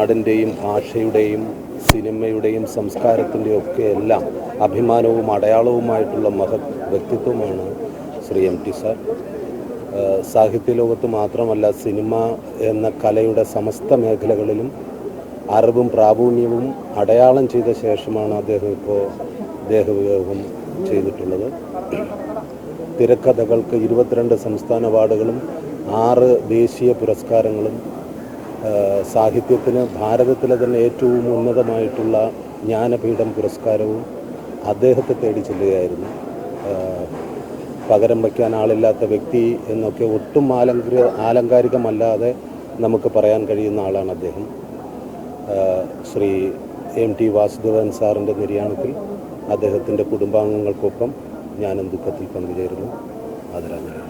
നാടിന്റെയും ഭാഷയുടെയും സിനിമയുടെയും സംസ്കാരത്തിന്റെയും ഒക്കെ എല്ലാം അഭിമാനവും അടയാളവുമായിട്ടുള്ള മഹത് വ്യക്തിത്വമാണ് ശ്രീ എം ടി സാർ. സാഹിത്യ ലോകത്ത് മാത്രമല്ല സിനിമ എന്ന കലയുടെ സമസ്ത മേഖലകളിലും അറിവും പ്രാവീണ്യവും അടയാളം ചെയ്ത ശേഷമാണ് അദ്ദേഹം ഇപ്പോൾ ദേഹവിയോഗം ചെയ്തിട്ടുള്ളത്. തിരക്കഥകൾക്ക് ഇരുപത്തിരണ്ട് സംസ്ഥാന അവാർഡുകളും ആറ് ദേശീയ പുരസ്കാരങ്ങളും സാഹിത്യത്തിന് ഭാരതത്തിലെ തന്നെ ഏറ്റവും ഉന്നതമായിട്ടുള്ള ജ്ഞാനപീഠം പുരസ്കാരവും അദ്ദേഹത്തെ തേടി ചെല്ലുകയായിരുന്നു. പകരം വയ്ക്കാൻ ആളില്ലാത്ത വ്യക്തി എന്നൊക്കെ ഒട്ടും ആലങ്ക ആലങ്കാരികമല്ലാതെ നമുക്ക് പറയാൻ കഴിയുന്ന ആളാണ് അദ്ദേഹം. ശ്രീ എം ടി വാസുദേവൻ സാറിന്റെ നിര്യാണത്തിൽ അദ്ദേഹത്തിന്റെ കുടുംബാംഗങ്ങൾക്കൊപ്പം ഞാനും ദുഃഖത്തിൽ പങ്കുചേരുന്നു. ആദരാഞ്ജലി